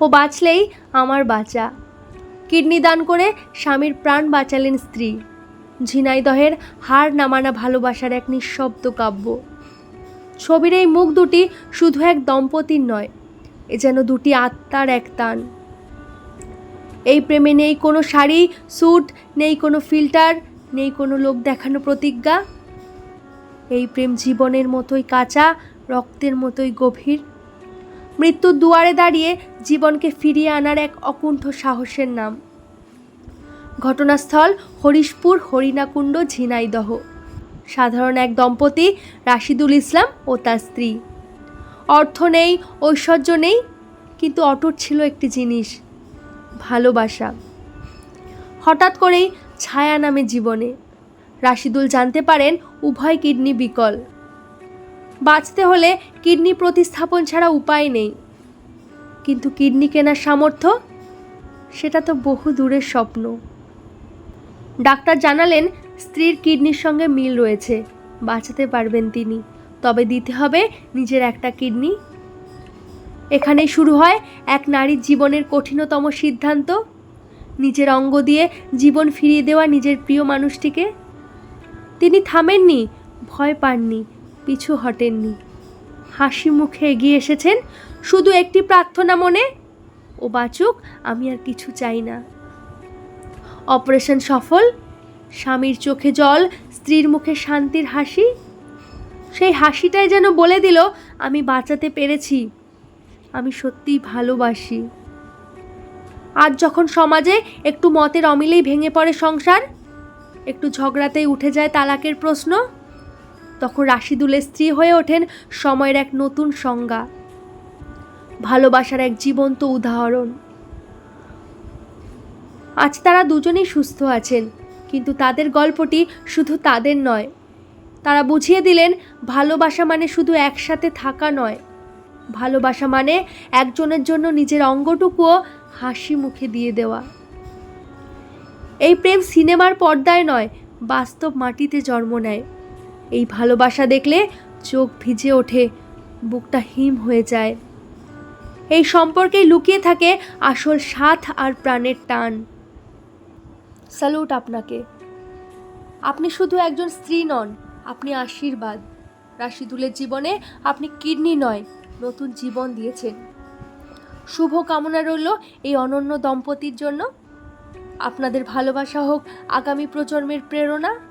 ও বাঁচলেই আমার বাঁচা। কিডনি দান করে স্বামীর প্রাণ বাঁচালেন স্ত্রী। ঝিনাইদহের হার নামানা ভালোবাসার এক নিঃশব্দ কাব্য। ছবির এই মুখ দুটি শুধু এক দম্পতির নয়, এ যেন দুটি আত্মার এক তান। এই প্রেমে নেই কোনো শাড়ি, স্যুট, নেই কোনো ফিল্টার, নেই কোনো লোক দেখানো প্রতিজ্ঞা। এই প্রেম জীবনের মতোই কাঁচা, রক্তের মতোই গভীর। মৃত্যুর দুয়ারে দাঁড়িয়ে জীবনকে ফিরিয়ে আনার এক অকুণ্ঠ সাহসের নাম। ঘটনাস্থল হরিশপুর হরিণাকুণ্ড ঝিনাইদহ। সাধারণ এক দম্পতি রাশিদুল ইসলাম ও তার স্ত্রী। অর্থ নেই, ঐশ্বর্য নেই, কিন্তু অটুট ছিল একটি জিনিস, ভালোবাসা। হঠাৎ করেই ছায়া নামে জীবনে। রাশিদুল জানতে পারেন, উভয় কিডনি বিকল। বাঁচতে হলে কিডনি প্রতিস্থাপন ছাড়া উপায় নেই। কিন্তু কিডনি কেনার সামর্থ্য? সেটা তো বহু দূরের স্বপ্ন। ডাক্তার জানালেন, স্ত্রীর কিডনির সঙ্গে মিল রয়েছে, বাঁচাতে পারবেন তিনি। তবে দিতে হবে নিজের একটা কিডনি। এখানেই শুরু হয় এক নারীর জীবনের কঠিনতম সিদ্ধান্ত। নিজের অঙ্গ দিয়ে জীবন ফিরিয়ে দেওয়া নিজের প্রিয় মানুষটিকে। তিনি থামেননি, ভয় পাননি পিছু হটেননি। হাসি মুখে এগিয়ে এসেছেন শুধু একটি প্রার্থনা মনে, ও বাচুক, আমি আর কিছু চাই না। অপারেশন সফল, স্বামীর চোখে জল, স্ত্রীর মুখে শান্তির হাসি। সেই হাসিটাই যেন বলে দিল, আমি বাঁচাতে পেরেছি, আমি সত্যিই ভালোবাসি। আজ যখন সমাজে একটু মতের অমিলেই ভেঙে পড়ে সংসার, একটু ঝগড়াতেই উঠে যায় তালাকের প্রশ্ন তখন রাশিদুলের স্ত্রী হয়ে ওঠেন সময়ের এক নতুন সংজ্ঞা। ভালোবাসার এক জীবন্ত উদাহরণ। আজ তারা দুজনেই সুস্থ আছেন, কিন্তু তাদের গল্পটি শুধু তাদের নয়। তারা বুঝিয়ে দিলেন, ভালোবাসা মানে শুধু একসাথে থাকা নয়। ভালোবাসা মানে একজনের জন্য নিজের অঙ্গটুকুও হাসি মুখে দিয়ে দেওয়া। এই প্রেম সিনেমার পর্দায় নয়, বাস্তব মাটিতে জন্ম নেয়। এই ভালোবাসা দেখলে চোখ ভিজে ওঠে, বুকটা হিম হয়ে যায়। এই সম্পর্কেই লুকিয়ে থাকে আসল সাথ আর প্রাণের টান। স্যালুট আপনাকে। আপনি শুধু একজন স্ত্রী নন, আপনি আশীর্বাদ। রাশিদুলের জীবনে আপনি কিডনি নয়, নতুন জীবন দিয়েছেন। শুভ কামনা রইল এই অনন্য দম্পতির জন্য। আপনাদের ভালোবাসা হোক আগামী প্রজন্মের প্রেরণা।